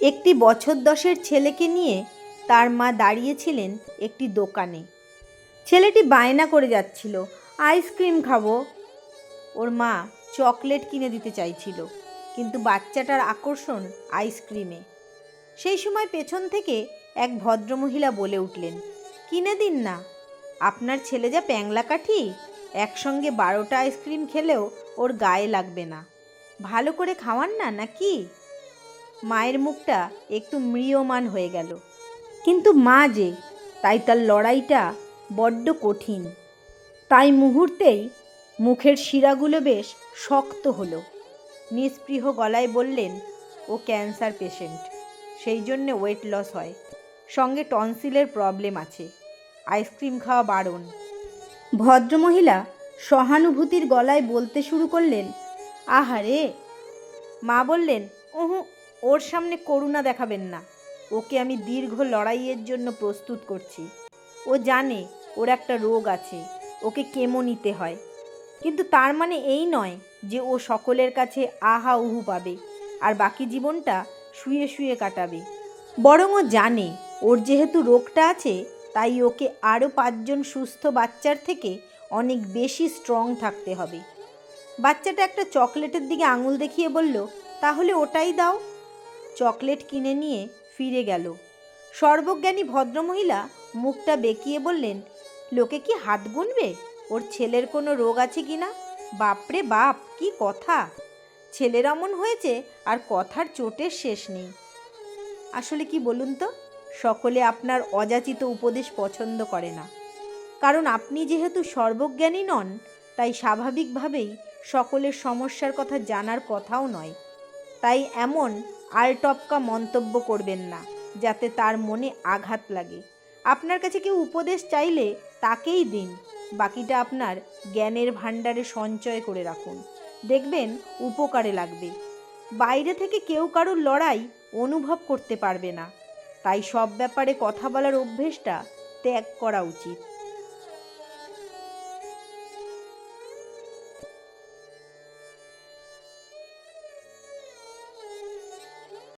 একটি বছর দশের ছেলেকে নিয়ে তার মা দাঁড়িয়েছিলেন একটি দোকানে। ছেলেটি বায়না করে যাচ্ছিল আইসক্রিম খাব। ওর মা চকলেট কিনে দিতে চাইছিল, কিন্তু বাচ্চাটার আকর্ষণ আইসক্রিমে সেই সময় পেছন থেকে এক ভদ্রমহিলা বলে উঠলেন, কিনে দিন না, আপনার ছেলে যা প্যাংলা কাঠি একসঙ্গে বারোটা আইসক্রিম খেলেও ওর গায়ে লাগবে না। ভালো করে খাওয়ান না, নাকি? মায়ের মুখটা একটু ম্রিয়মান হয়ে গেল। কিন্তু মা যে, তাই তার লড়াইটা বড্ড কঠিন। তাই মুহূর্তেই মুখের শিরাগুলো বেশ শক্ত হলো। নিস্পৃহ গলায় বললেন, ও ক্যান্সার পেশেন্ট। সেই জন্যে ওয়েট লস হয়। সঙ্গে টনসিলের প্রবলেম আছে। আইসক্রিম খাওয়া বারণ। ভদ্রমহিলা সহানুভূতির গলায় বলতে শুরু করলেন, আহারে! মা বললেন, ওহু ওর সামনে করুণা দেখাবেন না। ওকে আমি দীর্ঘ লড়াইয়ের জন্য প্রস্তুত করছি। ও জানে ওর একটা রোগ আছে, ওকে কেমো নিতে হয়। কিন্তু তার মানে এই নয় যে ও সকলের কাছে আহা উহু পাবে আর বাকি জীবনটা শুয়ে শুয়ে কাটাবে। বরং ও জানে ওর যেহেতু রোগটা আছে, তাই ওকে আরও পাঁচজন সুস্থ বাচ্চার থেকে অনেক বেশি স্ট্রং থাকতে হবে। বাচ্চাটা একটা চকলেটের দিকে আঙুল দেখিয়ে বলল, তাহলে ওটাই দাও। চকলেট কিনে নিয়ে ফিরে গেল। সর্বজ্ঞানী ভদ্রমহিলা মুখটা বেঁকিয়ে বললেন, লোকে কি হাত গুনবে? ওর ছেলের কোনো রোগ আছে কি না? বাপরে বাপ, কি কথা! ছেলের অমন হয়েছে আর কথার চোটের শেষ নেই। আসলে কি বলুন তো, সকলে আপনার অযাচিত উপদেশ পছন্দ করে না। কারণ আপনি যেহেতু সর্বজ্ঞানী নন, তাই স্বাভাবিকভাবেই সকলের সমস্যার কথা জানার কথাও নয়। তাই এমন আলটপকা মন্তব্য করবেন না, যাতে তার মনে আঘাত লাগে। আপনার কাছে কেউ উপদেশ চাইলে তাকেই দিন। বাকিটা আপনার জ্ঞানের ভাণ্ডারে সঞ্চয় করে রাখুন। দেখবেন উপকারে লাগবে। বাইরে থেকে কেউ কারোর লড়াই অনুভব করতে পারবে না। তাই সব ব্যাপারে কথা বলার অভ্যেসটা ত্যাগ করা উচিত।